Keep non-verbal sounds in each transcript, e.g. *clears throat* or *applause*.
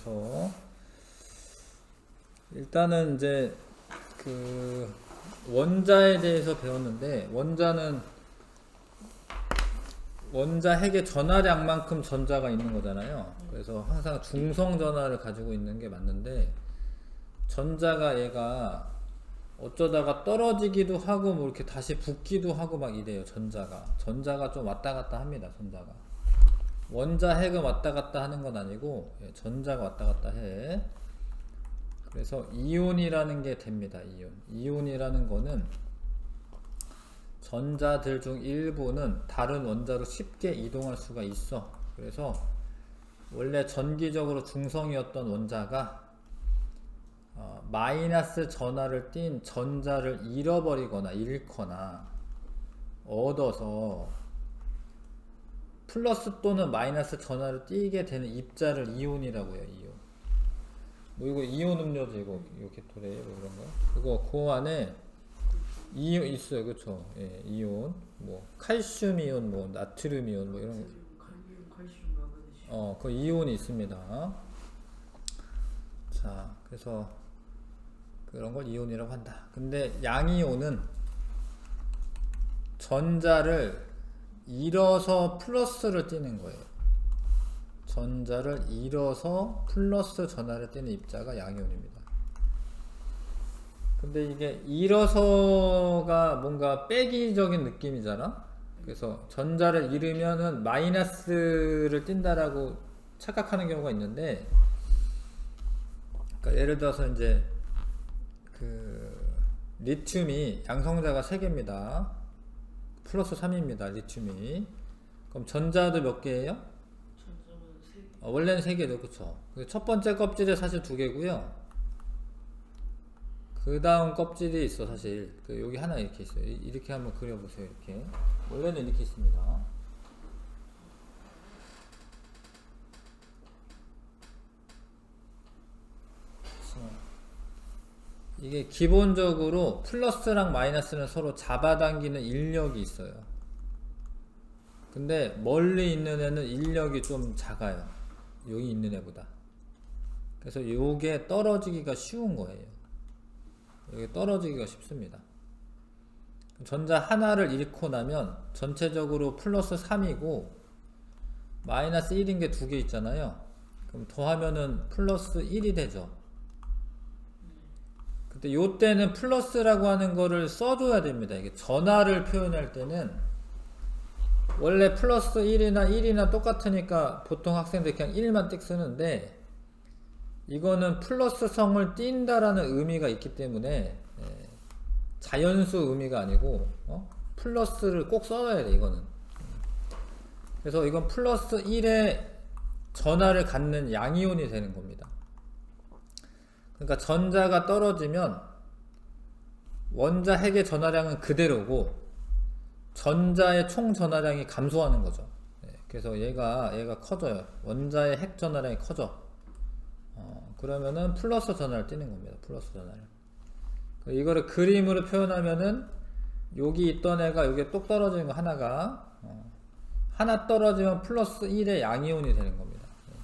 그래서 일단은 이제 그 원자에 대해서 배웠는데 원자는 원자 핵의 전하량만큼 전자가 있는 거잖아요. 그래서 항상 중성 전하를 가지고 있는 게 맞는데 전자가 얘가 어쩌다가 떨어지기도 하고 뭐 이렇게 다시 붙기도 하고 막 이래요. 전자가 전자가 좀 왔다 갔다 합니다. 전자가 원자 핵은 왔다 갔다 하는 건 아니고 예, 전자가 왔다 갔다 해. 그래서 이온이라는 게 됩니다. 이온. 이온이라는 거는 전자들 중 일부는 다른 원자로 쉽게 이동할 수가 있어. 그래서 원래 전기적으로 중성이었던 원자가 어, 마이너스 전하를 띤 전자를 잃어버리거나 잃거나 얻어서 플러스 또는 마이너스 전하를 띠게 되는 입자를 이온이라고 해요. 이온. 뭐 이거 이온 음료죠 이거 이렇게 토래 뭐 이런 거. 그거 그 안에 이온 있어요, 그렇죠? 예, 이온, 뭐 칼슘 이온, 뭐 나트륨 이온, 뭐 이런 거. 어, 그 이온이 있습니다. 자, 그래서 그런 걸 이온이라고 한다. 근데 양이온은 전자를 잃어서 플러스를 띠는 거예요. 전자를 잃어서 플러스 전하를 띠는 입자가 양이온입니다. 근데 이게 잃어서가 뭔가 빼기적인 느낌이잖아? 그래서 전자를 잃으면은 마이너스를 띈다라고 착각하는 경우가 있는데, 그러니까 예를 들어서 이제 그 리튬이 양성자가 3개입니다. 플러스 3입니다. 리튬이. 그럼 전자도 몇 개예요? 전자는 세 개. 어, 원래는 3개죠. 그쵸? 그첫 번째 껍질에 사실 2개고요. 그 다음 껍질이 있어 사실 그 여기 하나 이렇게 있어요 이- 이렇게 한번 그려보세요 이렇게 원래는 이렇게 있습니다 자, 이게 기본적으로 플러스랑 마이너스는 서로 잡아당기는 인력이 있어요 근데 멀리 있는 애는 인력이 좀 작아요 여기 있는 애보다 그래서 요게 떨어지기가 쉬운 거예요 여기 떨어지기가 쉽습니다. 전자 하나를 잃고 나면 전체적으로 플러스 3이고 마이너스 1인 게 두 개 있잖아요. 그럼 더하면은 플러스 1이 되죠. 근데 요 때는 플러스라고 하는 거를 써줘야 됩니다. 이게 전화를 표현할 때는 원래 플러스 1이나 1이나 똑같으니까 보통 학생들 그냥 1만 띡 쓰는데 이거는 플러스 성을 띈다라는 의미가 있기 때문에 예, 자연수 의미가 아니고 어? 플러스를 꼭 써야 돼 이거는 그래서 이건 플러스 1의 전하를 갖는 양이온이 되는 겁니다 그러니까 전자가 떨어지면 원자 핵의 전하량은 그대로고 전자의 총 전하량이 감소하는 거죠 예, 그래서 얘가 얘가 커져요 원자의 핵 전하량이 커져 어, 그러면은 플러스 전화를 띄는 겁니다. 플러스 전화를. 그 이거를 그림으로 표현하면은 여기 있던 애가 여기에 똑 떨어지는 거 하나가 어, 하나 떨어지면 플러스 1의 양이온이 되는 겁니다. 예.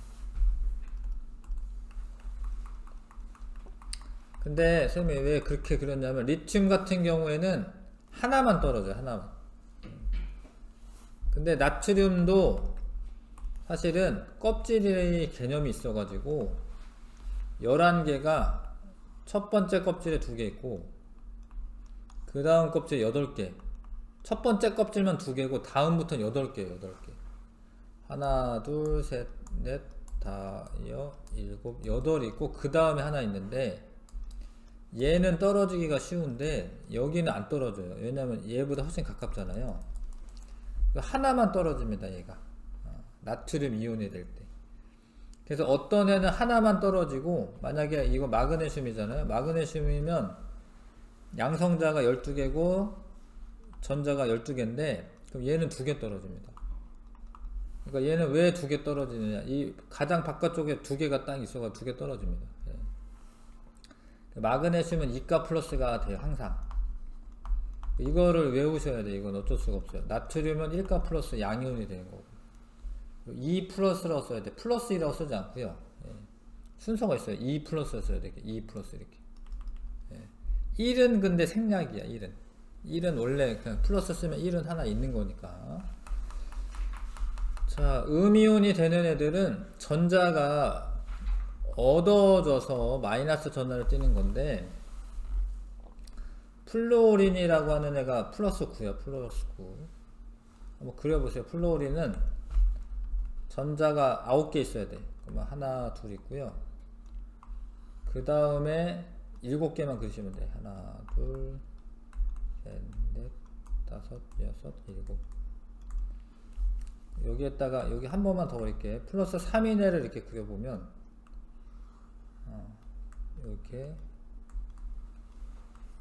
근데 선생님이 왜 그렇게 그렸냐면 리튬 같은 경우에는 하나만 떨어져요. 하나만. 근데 나트륨도 사실은 껍질의 개념이 있어가지고 11개가 첫 번째 껍질에 두 개 있고 그 다음 껍질 8개 첫 번째 껍질만 두 개고 다음부터는 8개예요 8개 하나 둘셋넷 다여 일곱 여덟 있고 그 다음에 하나 있는데 얘는 떨어지기가 쉬운데 여기는 안 떨어져요 왜냐면 얘보다 훨씬 가깝잖아요 하나만 떨어집니다 얘가 어, 나트륨 이온이 될 때 그래서 어떤 애는 하나만 떨어지고 만약에 이거 마그네슘이잖아요. 마그네슘이면 양성자가 12개고 전자가 12개인데 그럼 얘는 두 개 떨어집니다. 그러니까 얘는 왜 두 개 떨어지느냐? 이 가장 바깥쪽에 두 개가 딱 있어가 두 개 떨어집니다. 예. 마그네슘은 이가 플러스가 돼요. 항상. 이거를 외우셔야 돼요. 이건 어쩔 수가 없어요. 나트륨은 1가 플러스 양이온이 되는 거고. 2 플러스라고 써야 돼. 플러스 2라고 쓰지 않고요. 예. 순서가 있어요. 2 플러스 써야 돼. 2 플러스 이렇게. 예. 1은 근데 생략이야. 1은. 1은 원래 그냥 플러스 쓰면 1은 하나 있는 거니까. 자, 음이온이 되는 애들은 전자가 얻어져서 마이너스 전화를 띄는 건데 플로린이라고 하는 애가 플러스 9야. 플러스 9. 한번 그려보세요. 플로린은 전자가 9개 있어야 돼. 그러면 하나, 둘 있고요. 그 다음에 7개만 그리시면 돼. 하나, 둘, 셋, 넷, 다섯, 여섯, 일곱. 여기에다가 여기 한 번만 더 그릴게. 플러스 3인회를 이렇게 그려보면 어, 이렇게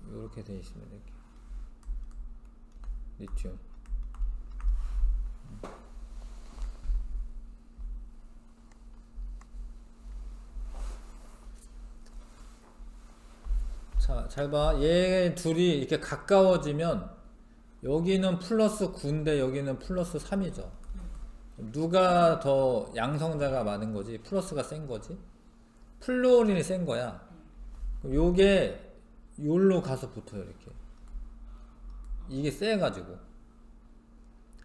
이렇게 돼 있습니다. 이렇게 리튬. 자, 잘 봐. 얘 둘이 이렇게 가까워지면 여기는 플러스 9인데 여기는 플러스 3이죠. 누가 더 양성자가 많은 거지? 플러스가 센 거지? 플로린이 센 거야. 요게 요로 가서 붙어요, 이렇게. 이게 세가지고.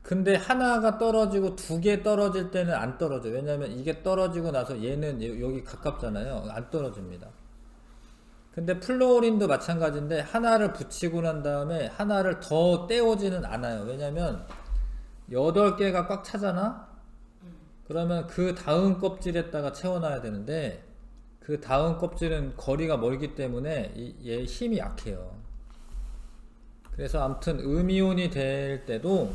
근데 하나가 떨어지고 두 개 떨어질 때는 안 떨어져. 왜냐면 이게 떨어지고 나서 얘는 여- 여기 가깝잖아요. 안 떨어집니다. 근데 플로린도 마찬가지인데 하나를 붙이고 난 다음에 하나를 더 떼오지는 않아요. 왜냐면 8개가 꽉 차잖아? 그러면 그 다음 껍질에다가 채워놔야 되는데 그 다음 껍질은 거리가 멀기 때문에 이- 얘 힘이 약해요. 그래서 아무튼 음이온이 될 때도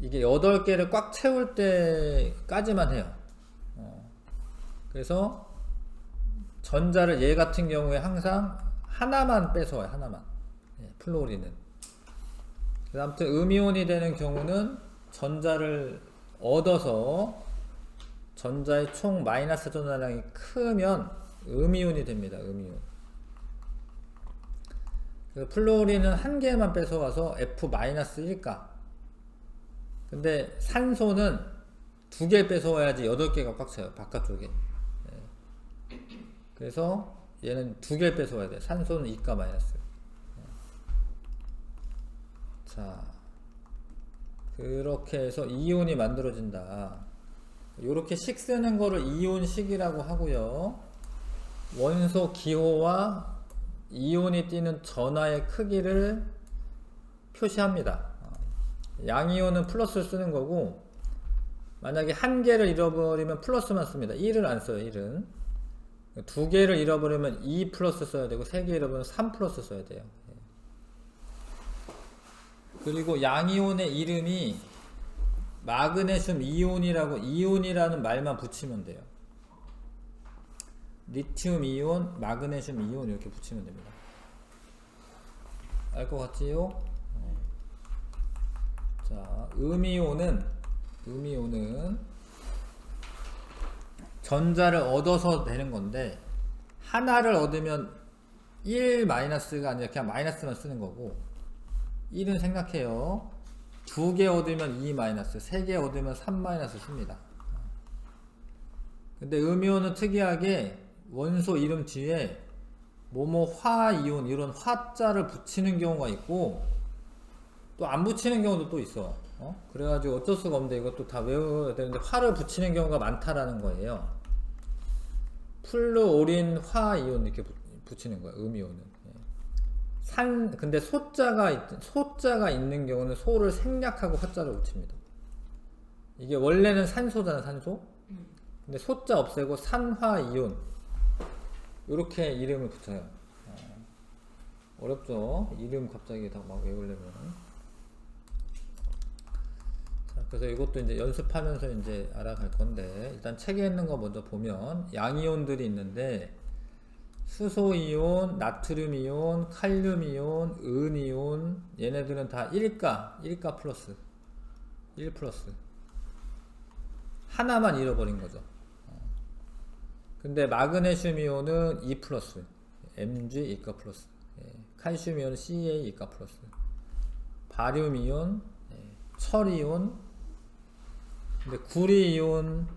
이게 8개를 꽉 채울 때까지만 해요. 어. 그래서 전자를 얘 같은 경우에 항상 하나만 뺏어와요. 하나만. 예, 플로리는. 아무튼 음이온이 되는 경우는 전자를 얻어서 전자의 총 마이너스 전화량이 크면 음이온이 됩니다. 음이온. 플로리는 한 개만 뺏어와서 F 마이너스 1가. 근데 산소는 두 개 뺏어와야지 여덟 개가 꽉 차요. 바깥쪽에. 예. 그래서 얘는 두 개 뺏어와야 돼. 산소는 2가 마이너스. 자, 그렇게 해서 이온이 만들어진다. 이렇게 식 쓰는 거를 이온식이라고 하고요. 원소 기호와 이온이 띄는 전하의 크기를 표시합니다. 양이온은 플러스를 쓰는 거고, 만약에 한 개를 잃어버리면 플러스만 씁니다. 1을 안 써요, 1은. 두 개를 잃어버리면 2 플러스 써야 되고, 세 개 잃어버리면 3 플러스 써야 돼요. 예. 그리고 양이온의 이름이 마그네슘 이온이라고 이온이라는 말만 붙이면 돼요. 리튬 이온, 마그네슘 이온 이렇게 붙이면 됩니다. 알 것 같지요? 어. 자, 음이온은 음이온은 전자를 얻어서 되는 건데 하나를 얻으면 1 마이너스가 아니라 그냥 마이너스만 쓰는 거고 1은 생각해요. 두 개 얻으면 2 마이너스, 세 개 얻으면 3 마이너스 씁니다. 근데 음이온은 특이하게 원소 이름 뒤에 뭐뭐 화 이온 이런 화자를 붙이는 경우가 있고 또 안 붙이는 경우도 또 있어. 어? 그래가지고 어쩔 수가 없는데 이것도 다 외워야 되는데 화를 붙이는 경우가 많다라는 거예요. 플루오린 화 이온 이렇게 붙- 붙이는 거야. 음이온은. 예. 산 근데 소자가 있, 소자가 있는 경우는 소를 생략하고 화자를 붙입니다. 이게 원래는 산소잖아 산소. 근데 소자 없애고 산화이온 이렇게 이름을 붙여요. 어, 어렵죠? 이름 갑자기 다 막 외우려면. 자, 그래서 이것도 이제 연습하면서 이제 알아갈 건데 일단 책에 있는 거 먼저 보면 양이온들이 있는데 수소이온, 나트륨이온, 칼륨이온, 은이온 얘네들은 다 1가, 1가 플러스 1 플러스 하나만 잃어버린 거죠. 어. 근데 마그네슘 이온은 2 플러스, Mg 2가 플러스, 예. 칼슘 이온은 Ca 2가 플러스, 바륨 이온, 예. 철 이온, 근데 구리 이온,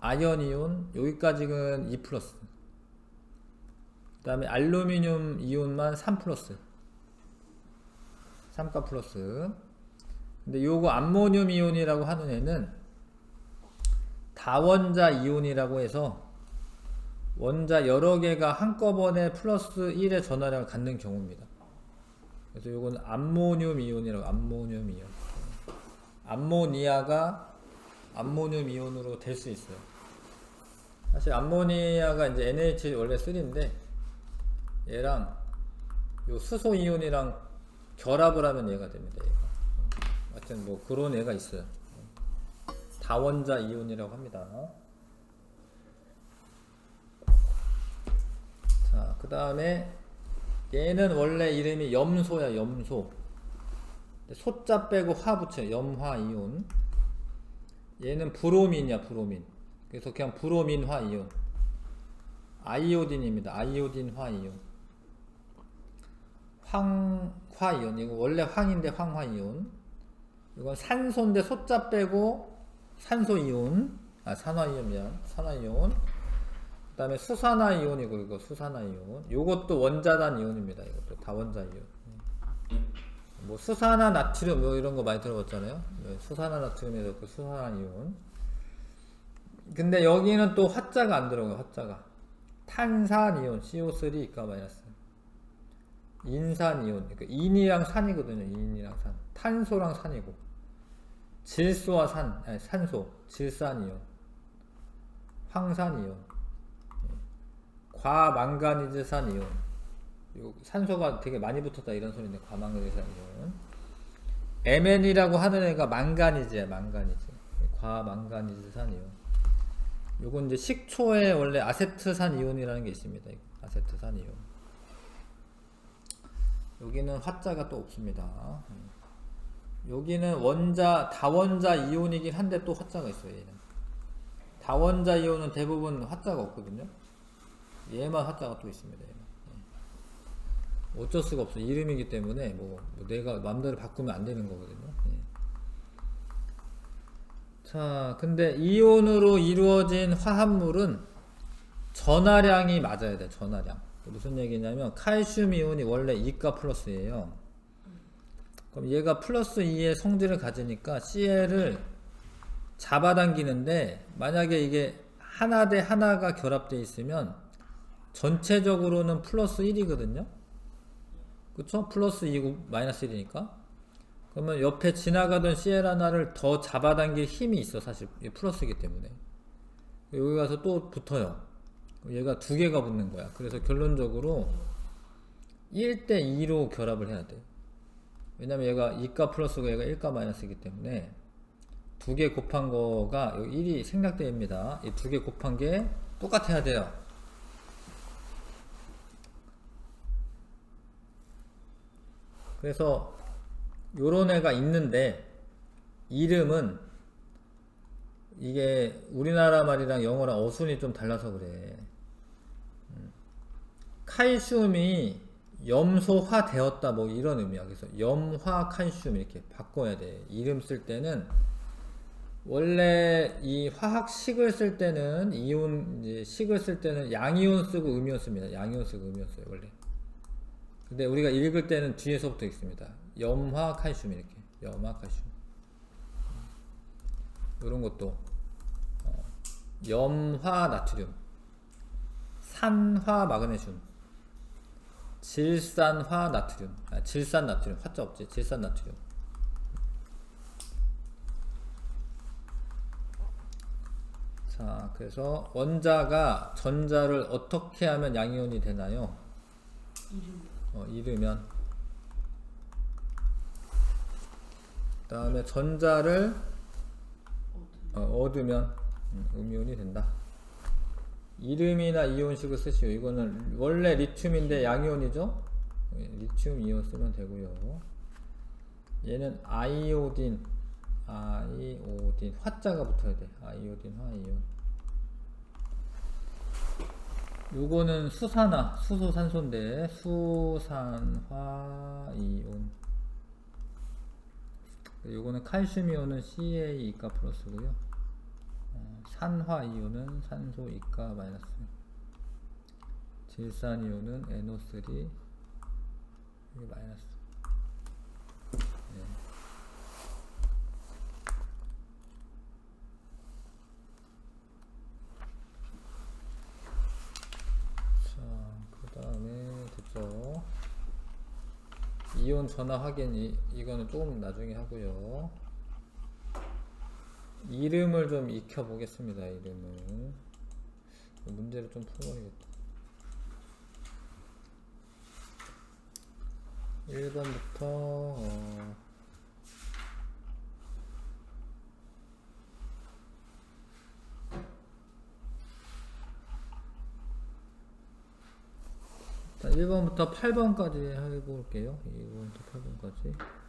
아연 이온 여기까지는 2 플러스. 그 다음에 알루미늄 이온만 3 플러스. 3가 플러스. 근데 요거 암모늄 이온이라고 하는 애는 다원자 이온이라고 해서 원자 여러 개가 한꺼번에 플러스 1의 전화량을 갖는 경우입니다. 그래서 요건 암모늄 이온이라고 암모늄 이온. 암모니아가 암모늄 이온으로 될 수 있어요. 사실 암모니아가 이제 NH 원래 3인데 얘랑 요 수소 이온이랑 결합을 하면 얘가 됩니다. 얘가. 하여튼 뭐 그런 애가 있어요. 다원자 이온이라고 합니다. 자, 그 다음에 얘는 원래 이름이 염소야, 염소. 소자 빼고 화 붙여, 염화 이온. 얘는 브로민이야, 브로민. 그래서 그냥 브로민화 이온. 아이오딘입니다. 아이오딘화 이온. 황화 이온. 이거 원래 황인데 황화 이온. 이건 산소인데 소자 빼고 산소 이온. 아, 산화 이온 미안. 산화 이온. 그 다음에 수산화 이온이고 이거 수산화 이온. 요것도 원자단 이온입니다. 이것도 다 원자 이온. 뭐 수산화 나트륨 뭐 이런 거 많이 들어봤잖아요. 네, 수산화 나트륨에서 그 수산화 이온. 근데 여기는 또 화자가 안 들어가요. 화자가. 탄산 이온 CO3 이가 마이너스. 인산 이온. 그러니까 인이랑 산이거든요. 인이랑 산. 탄소랑 산이고. 질소와 산, 아니 산소, 질산 이온. 황산 이온. 과망가니즈산 이온. 요 산소가 되게 많이 붙었다 이런 소리인데 과망가니즈산 이온. MN이라고 하는 애가 망가니즈야, 망가니즈. 과망가니즈산 이온. 요건 이제 식초에 원래 아세트산 이온이라는 게 있습니다. 아세트산 이온. 여기는 화자가 또 없습니다. 음. 여기는 원자 다원자 이온이긴 한데 또 화자가 있어요. 얘는. 다원자 이온은 대부분 화자가 없거든요. 얘만 화자가 또 있습니다. 얘는. 예. 어쩔 수가 없어. 이름이기 때문에 뭐, 뭐 내가 마음대로 바꾸면 안 되는 거거든요. 예. 자, 근데 이온으로 이루어진 화합물은 전하량이 맞아야 돼. 전하량. 무슨 얘기냐면 칼슘 이온이 원래 2가 플러스예요. 그럼 얘가 플러스 2의 성질을 가지니까 CL을 잡아당기는데 만약에 이게 하나 대 하나가 결합되어 있으면 전체적으로는 플러스 1이거든요. 그쵸? 플러스 2고 마이너스 1이니까. 그러면 옆에 지나가던 CL 하나를 더 잡아당길 힘이 있어 사실 플러스이기 때문에 여기 가서 또 붙어요 얘가 두 개가 붙는 거야. 그래서 결론적으로 1대 2로 결합을 해야 돼. 왜냐면 얘가 2가 플러스고 얘가 1가 마이너스이기 때문에 두 개 곱한 거가 여기 1이 생략됩니다. 이 두 개 곱한 게 똑같아야 돼요. 그래서 요런 애가 있는데 이름은 이게 우리나라 말이랑 영어랑 어순이 좀 달라서 그래. 음. 칼슘이 염소화 되었다 뭐 이런 의미야. 그래서 염화 칼슘 이렇게 바꿔야 돼. 이름 쓸 때는 원래 이 화학식을 쓸 때는 이온 식을 쓸 때는 양이온 쓰고 음이온 씁니다. 양이온 쓰고 음이온 써요 원래. 근데 우리가 읽을 때는 뒤에서부터 읽습니다. 염화 칼슘 이렇게 염화 칼슘 이런 것도 어, 염화 나트륨 산화 마그네슘 질산화 나트륨. 아, 질산 나트륨. 화자 없지? 질산 나트륨. 자 그래서 원자가 전자를 어떻게 하면 양이온이 되나요? 어, 잃으면. 그 다음에 전자를 어, 얻으면. 음, 음이온이 된다 이름이나 이온식을 쓰시오. 이거는 원래 리튬인데 양이온이죠? 예, 리튬 이온 쓰면 되고요. 얘는 아이오딘 아이오딘. 화자가 붙어야 돼. 아이오딘 화이온. 요거는 수산화 수소산소인데 수산화이온. 요거는 칼슘 이온은 CA2가 플러스고요. 어, 산화 이온은 산소 이가 마이너스 질산 이온은 NO3 이게 마이너스 네. 자, 그 다음에 됐죠. 이온 전화 확인 이, 이거는 조금 나중에 하고요. 이름을 좀 익혀 보겠습니다. 이름을 문제를 좀 풀어야겠다. 1번부터 어, 자, 1번부터 8번까지 해볼게요. 1번부터 8번까지.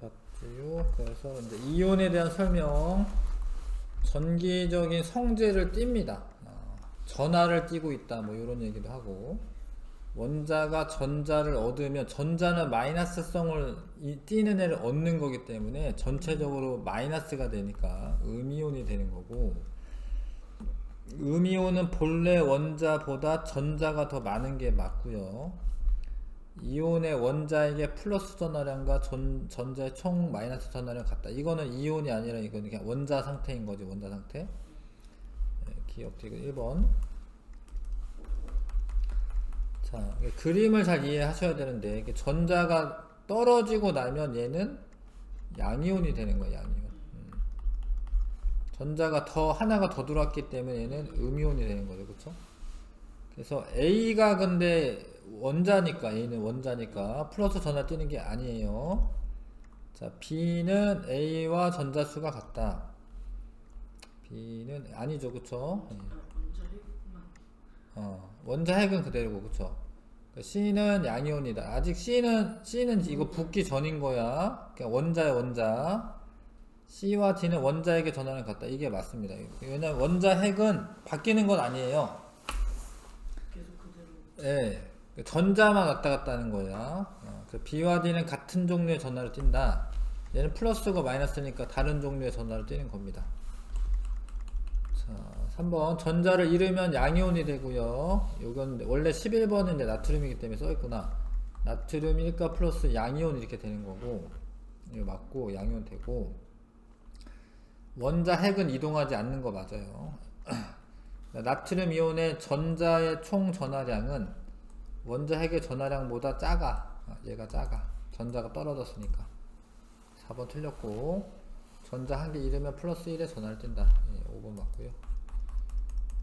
봤지요. 그래서 이제 이온에 대한 설명. 전기적인 성질을 띱니다. 어, 전하를 띠고 있다. 뭐 이런 얘기도 하고. 원자가 전자를 얻으면 전자는 마이너스성을 이- 띠는 애를 얻는 거기 때문에 전체적으로 마이너스가 되니까 음이온이 되는 거고 음이온은 본래 원자보다 전자가 더 많은 게 맞고요. 이온의 원자에게 플러스 전하량과 전, 전자의 총 마이너스 전하량 같다. 이거는 이온이 아니라 이거는 그냥 원자 상태인 거지, 원자 상태. 네, 기억되고 1번. 자, 그림을 잘 이해하셔야 되는데, 이게 전자가 떨어지고 나면 얘는 양이온이 되는 거예요, 양이온. 음. 전자가 더, 하나가 더 들어왔기 때문에 얘는 음이온이 되는 거죠, 그쵸? 그래서 A가 근데 원자니까 A는 원자니까 플러스 전화 뛰는 게 아니에요. 자 B는 A와 전자수가 같다. B는 아니죠, 그쵸? 예. 어, 원자 핵은 그대로고, 그쵸? 그 C는 양이온이다. 아직 C는 C는 이거 붙기 전인 거야. 그냥 원자야 원자. C와 D는 원자에게 전하는 같다. 이게 맞습니다. 왜냐면 원자 핵은 바뀌는 건 아니에요. 예, 그 전자만 왔다 갔다 하는 거야. 어, 그 B와 D는 같은 종류의 전하를 띈다. 얘는 플러스고 마이너스니까 다른 종류의 전하를 띄는 겁니다. 자, 3번. 전자를 잃으면 양이온이 되고요. 요건 원래 11번은 이제 나트륨이기 때문에 써 있구나. 나트륨 1가 플러스 양이온 이렇게 되는 거고, 이거 맞고 양이온 되고, 원자 핵은 이동하지 않는 거 맞아요. *clears throat* 나트륨 이온의 전자의 총 전하량은 원자 핵의 전하량보다 작아. 아, 얘가 작아. 전자가 떨어졌으니까. 4번 틀렸고, 전자 한 개 잃으면 플러스 1의 전하를 뜬다. 예, 5번 맞고요.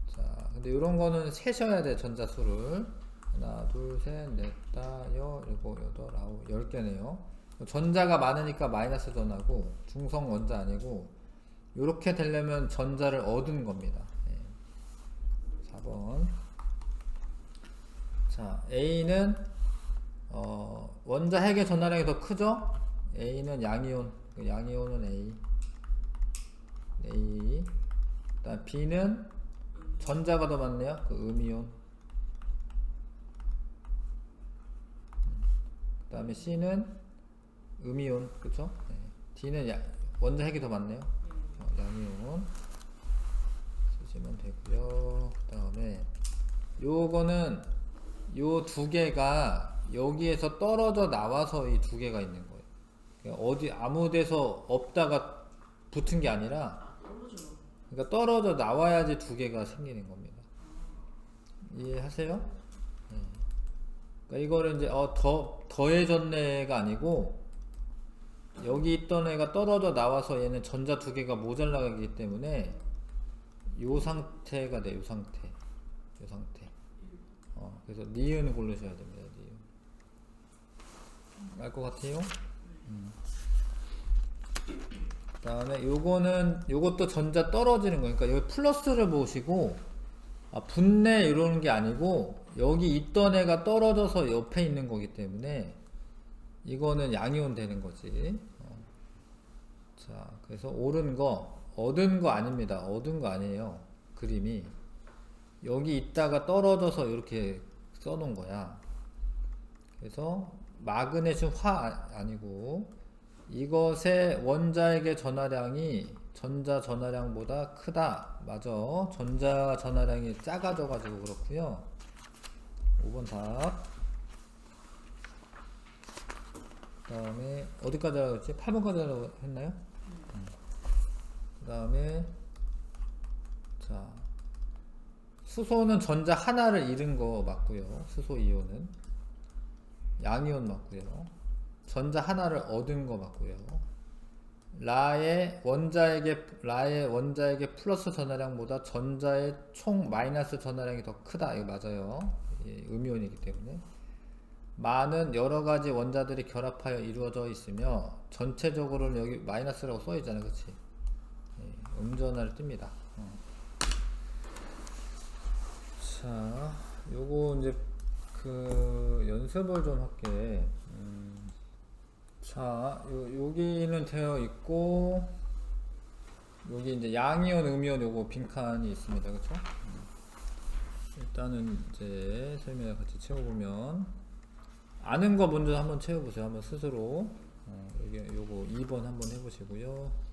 자, 근데 이런 거는 세셔야 돼, 전자 수를. 하나, 둘, 셋, 넷, 다, 여, 일곱, 여덟, 아홉, 열 개네요. 전자가 많으니까 마이너스 전하고, 중성 원자 아니고, 이렇게 되려면 전자를 얻은 겁니다. 예. 4번. 자, A는 어, 원자 핵의 전하량이 더 크죠? A는 양이온. 그 양이온은 A. A. 그다음 B는 전자가 더 많네요. 그 음이온. 그다음에 C는 음이온. 그쵸? 네. D는 야, 원자 핵이 더 많네요. 어, 양이온. 쓰시면 되고요. 그다음에 요거는 요 두 개가 여기에서 떨어져 나와서 이 두 개가 있는 거예요. 그러니까 어디 아무 데서 없다가 붙은 게 아니라 아 떨어져 그러니까 떨어져 나와야지 두 개가 생기는 겁니다. 이해하세요? 네. 그러니까 이거를 이제 어, 더 더해졌네가 아니고 여기 있던 애가 떨어져 나와서 얘는 전자 두 개가 모자라기 때문에 요 상태가 돼, 요 상태, 요 상태. 어, 그래서 니은 고르셔야 됩니다. 니은. 알것 같아요? 음. 그 다음에 요거는 요것도 전자 떨어지는 거니까 여기 플러스를 보시고 아, 분내 이러는 게 아니고 여기 있던 애가 떨어져서 옆에 있는 거기 때문에 이거는 양이온 되는 거지. 어, 자, 그래서 옳은 거, 얻은 거 아닙니다. 얻은 거 아니에요. 그림이. 여기 있다가 떨어져서 이렇게 써놓은 거야. 그래서 마그네슘 화 아- 아니고 이것의 원자에게 전하량이 전자 전하량보다 크다. 맞아. 전자 전하량이 작아져 가지고 그렇고요. 5번 답. 그다음에 어디까지 하라고 했지? 8번까지 하라고 했나요? 그다음에 자 수소는 전자 하나를 잃은 거 맞고요. 수소 이온은 양이온 맞고요. 전자 하나를 얻은 거 맞고요. 라의 원자에게 라의 원자에게 플러스 전하량보다 전자의 총 마이너스 전하량이 더 크다. 이거 맞아요. 예, 음이온이기 때문에. 많은 여러 가지 원자들이 결합하여 이루어져 있으며 전체적으로는 여기 마이너스라고 써 있잖아요. 그렇지? 예, 음전화를 띱니다. 어. 자, 요거 이제 그 연습을 좀 할게. 음, 자, 요, 여기는 되어 있고 여기 이제 양이온, 음이온 요거 빈칸이 있습니다. 그렇죠? 일단은 이제 설명을 같이 채워보면 아는 거 먼저 한번 채워보세요. 한번 스스로 어, 여기 요거 2번 한번 해보시고요.